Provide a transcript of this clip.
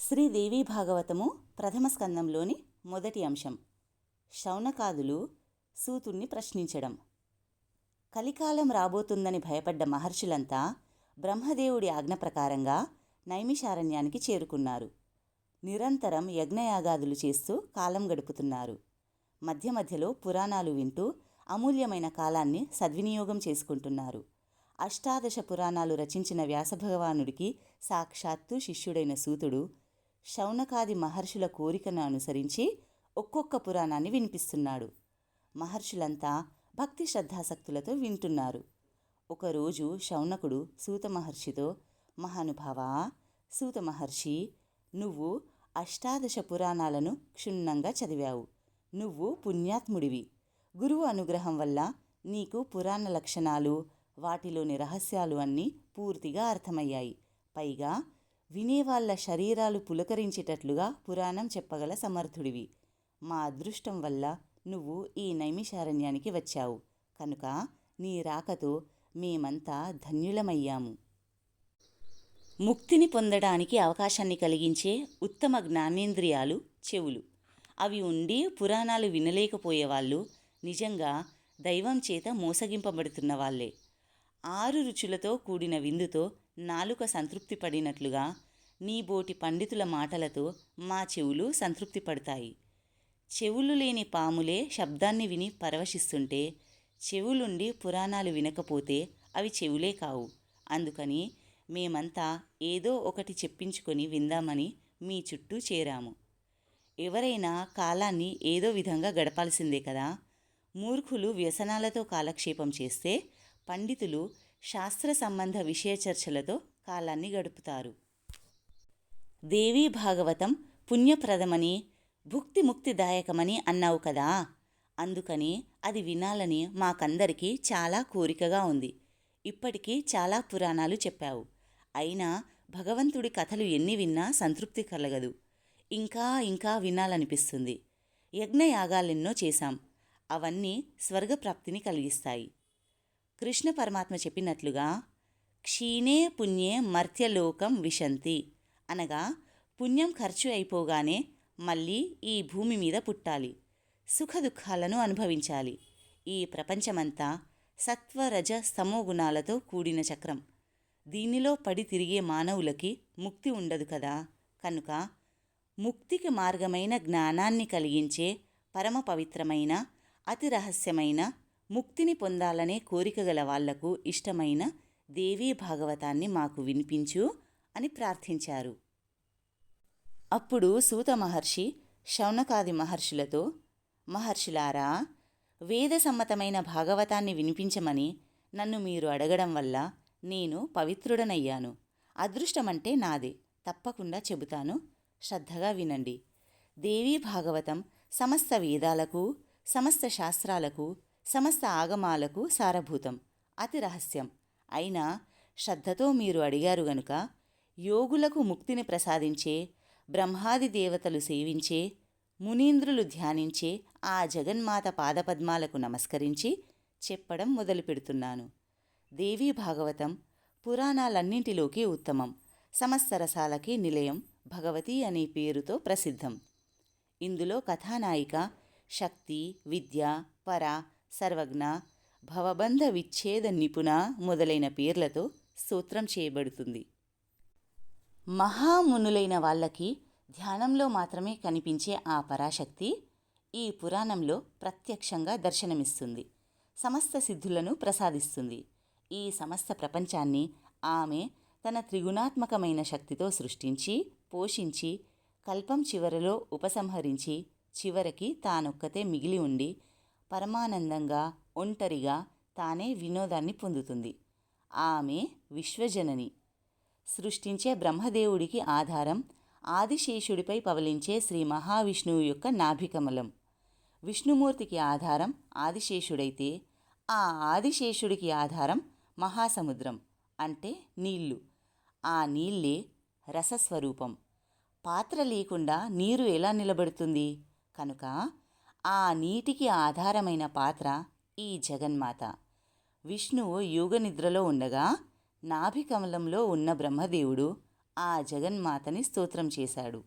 శ్రీదేవి భాగవతము ప్రథమ స్కందంలోని మొదటి అంశం. శౌనకాదులు సూతుణ్ణి ప్రశ్నించడం. కలికాలం రాబోతుందని భయపడ్డ మహర్షులంతా బ్రహ్మదేవుడి ఆజ్ఞ ప్రకారంగా నైమిషారణ్యానికి చేరుకున్నారు. నిరంతరం యజ్ఞయాగాదులు చేస్తూ కాలం గడుపుతున్నారు. మధ్య మధ్యలో పురాణాలు వింటూ అమూల్యమైన కాలాన్ని సద్వినియోగం చేసుకుంటున్నారు. అష్టాదశ పురాణాలు రచించిన వ్యాసభగవానుడికి సాక్షాత్తు శిష్యుడైన సూతుడు శౌనకాది మహర్షుల కోరికను అనుసరించి ఒక్కొక్క పురాణాన్ని వినిపిస్తున్నాడు. మహర్షులంతా భక్తి శ్రద్ధాసక్తులతో వింటున్నారు. ఒకరోజు శౌనకుడు సూత మహర్షితో మహానుభావా సూత మహర్షి నువ్వు అష్టాదశ పురాణాలను క్షుణ్ణంగా చదివావు. నువ్వు పుణ్యాత్ముడివి. గురువు అనుగ్రహం వల్ల నీకు పురాణ లక్షణాలు వాటిలోని రహస్యాలు అన్నీ పూర్తిగా అర్థమయ్యాయి. పైగా వినేవాళ్ళ శరీరాలు పులకరించేటట్లుగా పురాణం చెప్పగల సమర్థుడివి. మా అదృష్టం వల్ల నువ్వు ఈ నైమిషారణ్యానికి వచ్చావు. కనుక నీ రాకతో మేమంతా ధన్యులమయ్యాము. ముక్తిని పొందడానికి అవకాశాన్ని కలిగించే ఉత్తమ జ్ఞానేంద్రియాలు చెవులు. అవి ఉండి పురాణాలు వినలేకపోయేవాళ్ళు నిజంగా దైవం చేత మోసగింపబడుతున్న వాళ్ళే. ఆరు రుచులతో కూడిన విందుతో నాలుక సంతృప్తి పడినట్లుగా నీ బోటి పండితుల మాటలతో మా చెవులు సంతృప్తి పడతాయి చెవులు లేని పాములే శబ్దాన్ని విని పరవశిస్తుంటే చెవులుండి పురాణాలు వినకపోతే అవి చెవులే కావు. అందుకని మేమంతా ఏదో ఒకటి చెప్పించుకొని విందామని మీ చుట్టూ చేరాము. ఎవరైనా కాలాన్ని ఏదో విధంగా గడపాల్సిందే కదా. మూర్ఖులు వ్యసనాలతో కాలక్షేపం చేస్తే పండితులు శాస్త్ర సంబంధ విషయ చర్చలతో కాలాన్ని గడుపుతారు. దేవీ భాగవతం పుణ్యప్రదమని భుక్తి ముక్తిదాయకమని అన్నావు కదా? అందుకని అది వినాలని మాకందరికీ చాలా కోరికగా ఉంది. ఇప్పటికీ చాలా పురాణాలు చెప్పావు. అయినా భగవంతుడి కథలు ఎన్ని విన్నా సంతృప్తి కలగదు. ఇంకా ఇంకా వినాలనిపిస్తుంది. యజ్ఞయాగాలెన్నో చేశాం. అవన్నీ స్వర్గప్రాప్తిని కలిగిస్తాయి. కృష్ణ పరమాత్మ చెప్పినట్లుగా క్షీణే పుణ్యే మర్త్యలోకం విశంతి. అనగా పుణ్యం ఖర్చు అయిపోగానే మళ్ళీ ఈ భూమి మీద పుట్టాలి. సుఖ దుఃఖాలను అనుభవించాలి. ఈ ప్రపంచమంతా సత్వరజ గుణాలతో కూడిన చక్రం. దీనిలో పడి తిరిగే మానవులకి ముక్తి ఉండదు కదా! కనుక ముక్తికి మార్గమైన జ్ఞానాన్ని కలిగించే పరమ పవిత్రమైన అతి రహస్యమైన ముక్తిని పొందాలనే కోరిక గల వాళ్ళకు ఇష్టమైన దేవీ భాగవతాన్ని మాకు వినిపించు అని ప్రార్థించారు. అప్పుడు సూత మహర్షి శౌనకాది మహర్షులతో మహర్షులారా వేద సమ్మతమైన భాగవతాన్ని వినిపించమని నన్ను మీరు అడగడం వల్ల నేను పవిత్రుడనయ్యాను. అదృష్టమంటే నాదే తప్పకుండా చెబుతాను. శ్రద్ధగా వినండి. దేవీ భాగవతం సమస్త వేదాలకు సమస్త శాస్త్రాలకు సమస్త ఆగమాలకు సారభూతం. అతి రహస్యం. అయినా శ్రద్ధతో మీరు అడిగారు గనుక యోగులకు ముక్తిని ప్రసాదించే బ్రహ్మాది దేవతలు సేవించే మునీంద్రులు ధ్యానించే ఆ జగన్మాత పాదపద్మాలకు నమస్కరించి చెప్పడం మొదలు పెడుతున్నాను. దేవీ భాగవతం పురాణాలన్నింటిలోకి ఉత్తమం. సమస్త రసాలకి నిలయం భగవతి అనే పేరుతో ప్రసిద్ధం. ఇందులో కథానాయిక శక్తి విద్య పర సర్వజ్ఞ భవబంధ విచ్ఛేద నిపుణ మొదలైన పేర్లతో సూత్రం చేయబడుతుంది. మహామునులైన వాళ్ళకి ధ్యానంలో మాత్రమే కనిపించే ఆ పరాశక్తి ఈ పురాణంలో ప్రత్యక్షంగా దర్శనమిస్తుంది. సమస్త సిద్ధులను ప్రసాదిస్తుంది. ఈ సమస్త ప్రపంచాన్ని ఆమె తన త్రిగుణాత్మకమైన శక్తితో సృష్టించి పోషించి కల్పం చివరలో ఉపసంహరించి చివరికి తానొక్కతే మిగిలి ఉండి పరమానందంగా ఒంటరిగా తానే వినోదాన్ని పొందుతుంది. ఆమె విశ్వజనని. సృష్టించే బ్రహ్మదేవుడికి ఆధారం ఆదిశేషుడిపై పవలించే శ్రీ మహావిష్ణువు యొక్క నాభికమలం. విష్ణుమూర్తికి ఆధారం ఆదిశేషుడైతే ఆ ఆదిశేషుడికి ఆధారం మహాసముద్రం అంటే నీళ్ళు. ఆ నీళ్ళే రసస్వరూపం. పాత్ర లేకుండా నీరు ఎలా నిలబడుతుంది? కనుక ఆ నీటికి ఆధారమైన పాత్ర ఈ జగన్మాత. విష్ణువు యోగనిద్రలో ఉండగా నాభికమలంలో ఉన్న బ్రహ్మదేవుడు ఆ జగన్మాతని స్తోత్రం చేశాడు.